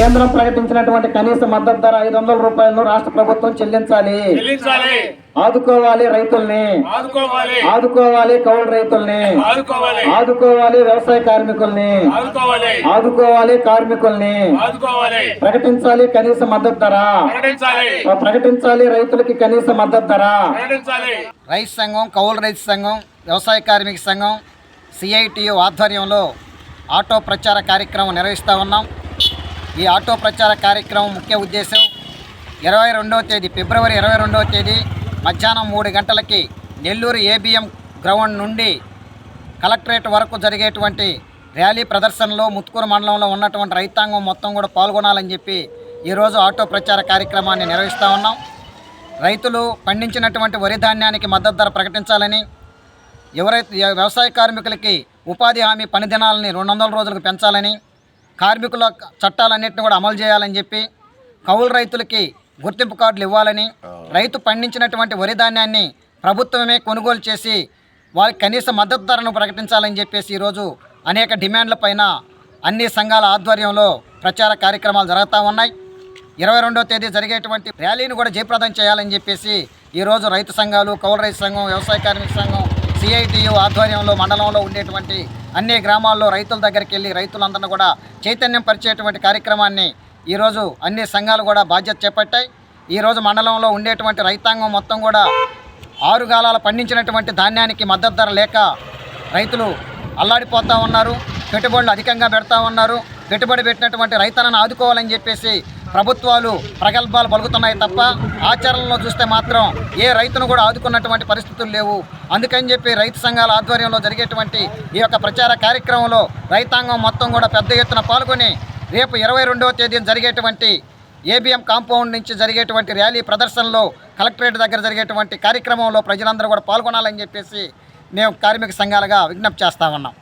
కేంద్రం ప్రకటించినటువంటి కనీస మద్దతు ధర ఐదు వందల రూపాయలను రాష్ట్ర ప్రభుత్వం చెల్లించాలి. చెల్లించాలి. ఆదుకోవాలి రైతుల్ని. ఆదుకోవాలి. ఆదుకోవాలి కౌలు రైతుల్ని. ఆదుకోవాలి. ఆదుకోవాలి వ్యవసాయ కార్మికుల్ని. ఆదుకోవాలి. ఆదుకోవాలి కార్మికుల్ని. ఆదుకోవాలి. ప్రకటించాలి కనీస మద్దతు ధర. ప్రకటించాలి. ప్రకటించాలి రైతులకి కనీస మద్దతు ధర. ప్రకటించాలి. రైతు సంఘం కౌలు రైతు సంఘం వ్యవసాయ కార్మిక సంఘం సిఐటియు ఆధ్వర్యంలో ఆటో ప్రచార కార్యక్రమం నిర్వహిస్తూ ఉన్నాం. ఈ ఆటో ప్రచార కార్యక్రమం ముఖ్య ఉద్దేశం ఇరవై రెండవ తేదీ ఫిబ్రవరి ఇరవై రెండవ తేదీ మధ్యాహ్నం మూడు గంటలకి నెల్లూరు ఏబిఎం గ్రౌండ్ నుండి కలెక్టరేట్ వరకు జరిగేటువంటి ర్యాలీ ప్రదర్శనలో ముత్తుకూరు మండలంలో ఉన్నటువంటి రైతాంగం మొత్తం కూడా పాల్గొనాలని చెప్పి ఈరోజు ఆటో ప్రచార కార్యక్రమాన్ని నిర్వహిస్తూ ఉన్నాం. రైతులు పండించినటువంటి వరి ధాన్యానికి మద్దతు ధర ప్రకటించాలని ఎవరైతే వ్యవసాయ కార్మికులకి ఉపాధి హామీ పని దినాలని రెండు వందల రోజులకు పెంచాలని కార్మికుల చట్టాలన్నింటిని కూడా అమలు చేయాలని చెప్పి కౌలు రైతులకి గుర్తింపు కార్డులు ఇవ్వాలని రైతు పండించినటువంటి వరి ధాన్యాన్ని ప్రభుత్వమే కొనుగోలు చేసి వారికి కనీస మద్దతు ధరను ప్రకటించాలని చెప్పేసి ఈరోజు అనేక డిమాండ్ల పైన అన్ని సంఘాల ఆధ్వర్యంలో ప్రచార కార్యక్రమాలు జరుగుతూ ఉన్నాయి. ఇరవై రెండవ తేదీ జరిగేటువంటి ర్యాలీని కూడా జయప్రదం చేయాలని చెప్పేసి ఈరోజు రైతు సంఘాలు కౌలు రైతు సంఘం వ్యవసాయ కార్మిక సంఘం సిఐటియు ఆధ్వర్యంలో మండలంలో ఉండేటువంటి అన్ని గ్రామాల్లో రైతుల దగ్గరికి వెళ్ళి రైతులందరినీ కూడా చైతన్యం పరిచేటువంటి కార్యక్రమాన్ని ఈరోజు అన్ని సంఘాలు కూడా బాధ్యత చేపట్టాయి. ఈరోజు మండలంలో ఉండేటువంటి రైతాంగం మొత్తం కూడా ఆరు గాలాల పండించినటువంటి ధాన్యానికి మద్దతు ధర లేక రైతులు అల్లాడిపోతూ ఉన్నారు. పెట్టుబడులు అధికంగా పెడతా ఉన్నారు. పెట్టుబడి పెట్టినటువంటి రైతులను ఆదుకోవాలని చెప్పేసి ప్రభుత్వాలు ప్రగల్భాలు పలుకుతున్నాయి తప్ప ఆచరణలో చూస్తే మాత్రం ఏ రైతును కూడా ఆదుకున్నటువంటి పరిస్థితులు లేవు. అందుకని చెప్పి రైతు సంఘాల ఆధ్వర్యంలో జరిగేటువంటి ఈ యొక్క ప్రచార కార్యక్రమంలో రైతాంగం మొత్తం కూడా పెద్ద ఎత్తున పాల్గొని రేపు ఇరవై రెండవ తేదీన జరిగేటువంటి ఏబిఎం కాంపౌండ్ నుంచి జరిగేటువంటి ర్యాలీ ప్రదర్శనలో కలెక్టరేట్ దగ్గర జరిగేటువంటి కార్యక్రమంలో ప్రజలందరూ కూడా పాల్గొనాలని చెప్పేసి మేము కార్మిక సంఘాలుగా విజ్ఞప్తి చేస్తా ఉన్నాం.